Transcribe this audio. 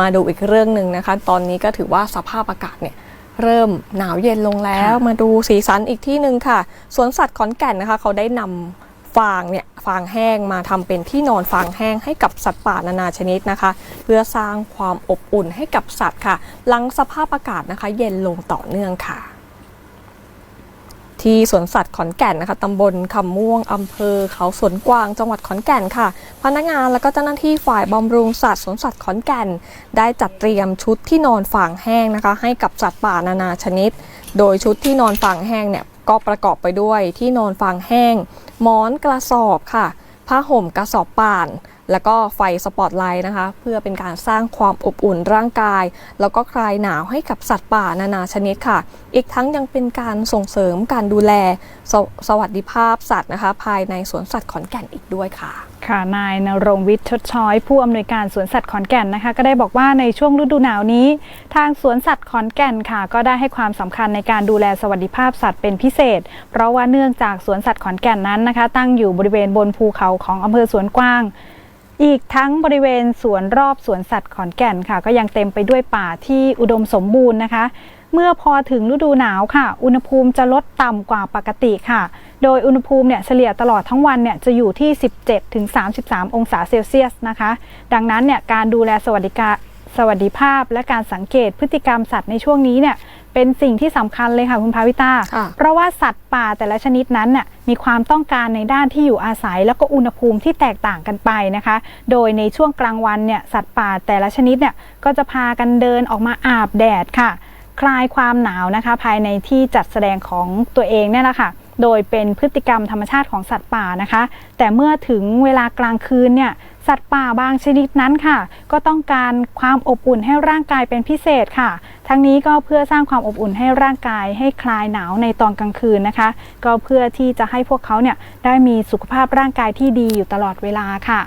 มาดูอีกเรื่องหนึ่งนะคะ ตอนนี้ก็ถือว่าสภาพอากาศเนี่ยเริ่มหนาวเย็นลงแล้วค่ะมาดูสีสันอีกที่หนึ่งค่ะ สวนสัตว์ขอนแก่นนะคะ เขาได้นำฟางเนี่ยฟางแห้งมาทำเป็นที่นอนฟางแห้งให้กับสัตว์ป่านานาชนิดนะคะ เพื่อสร้างความอบอุ่นให้กับสัตว์ค่ะ หลังสภาพอากาศนะคะ เย็นลงต่อเนื่องค่ะ ที่สวนสัตว์ขอนแก่นนะคะตำบลคำม่วงอำเภอเขาสวนกวางจังหวัดขอนแก่นค่ะ พนักงานและก็เจ้าหน้าที่ฝ่ายบำรุงสัตว์สวนสัตว์ขอนแก่น ได้จัดเตรียมชุดที่นอนฝางแห้งนะคะ ให้กับสัตว์ป่านานาชนิด โดยชุดที่นอนฝางแห้งเนี่ยก็ประกอบไปด้วยที่นอนฝางแห้ง หมอนกระสอบค่ะ ผ้าห่มกระสอบป่าน แล้วก็ไฟสปอตไลท์นะคะ เพื่อเป็นการสร้างความอบอุ่นร่างกาย แล้วก็คลายหนาวให้กับสัตว์ป่านานาชนิดค่ะ อีกทั้งยังเป็นการส่งเสริมการดูแลสวสวัสดิภาพสัตว์นะคะ ภายในสวนสัตว์ขอนแก่นอีกด้วยค่ะ ค่ะนายนรงวิทย์ชดช้อย ผู้อำนวยการสวนสัตว์ขอนแก่นนะคะ ก็ได้บอกว่าในช่วงฤดูหนาวนี้ ทางสวนสัตว์ขอนแก่นค่ะ ก็ได้ให้ความสำคัญในการดูแลสวัสดิภาพสัตว์เป็นพิเศษ เพราะว่าเนื่องจากสวนสัตว์ขอนแก่นนั้นนะคะ ตั้งอยู่บริเวณบนภูเขาของอำเภอสวนกว้าง อีกทั้งบริเวณสวนรอบสวนสัตว์ขอนแก่นค่ะ ก็ยังเต็มไปด้วยป่าที่อุดมสมบูรณ์นะคะ เมื่อพอถึงฤดูหนาวค่ะ อุณหภูมิจะลดต่ำกว่าปกติค่ะ โดยอุณหภูมิเนี่ยเฉลี่ยตลอดทั้งวันเนี่ยจะอยู่ที่ 17ถึง33 องศาเซลเซียสนะคะ ดังนั้นเนี่ยการดูแลสวัสดิการสวัสดิภาพและการสังเกตพฤติกรรมสัตว์ในช่วงนี้เนี่ย เป็นสิ่งที่สำคัญเลยค่ะคุณภาวิตาค่ะเพราะว่าสัตว์ป่าแต่ละชนิดนั้นน่ะมีความต้องการในด้านที่อยู่อาศัย แล้วก็อุณหภูมิที่แตกต่างกันไปนะคะ โดยในช่วงกลางวันเนี่ยสัตว์ป่าแต่ละชนิดเนี่ยก็จะพากันเดินออกมาอาบแดดค่ะ คลายความหนาวนะคะ ภายในที่จัดแสดงของตัวเองเนี่ยแหละค่ะ โดยเป็นพฤติกรรมธรรมชาติของสัตว์ป่านะคะ แต่เมื่อถึงเวลากลางคืนเนี่ยสัตว์ป่าบางชนิดนั้นค่ะ ก็ต้องการความอบอุ่นให้ร่างกายเป็นพิเศษค่ะ ทั้งนี้ก็เพื่อสร้างความอบอุ่นให้ร่างกายให้คลายหนาวในตอนกลางคืนนะคะ ก็เพื่อที่จะให้พวกเขาเนี่ยได้มีสุขภาพร่างกายที่ดีอยู่ตลอดเวลาค่ะ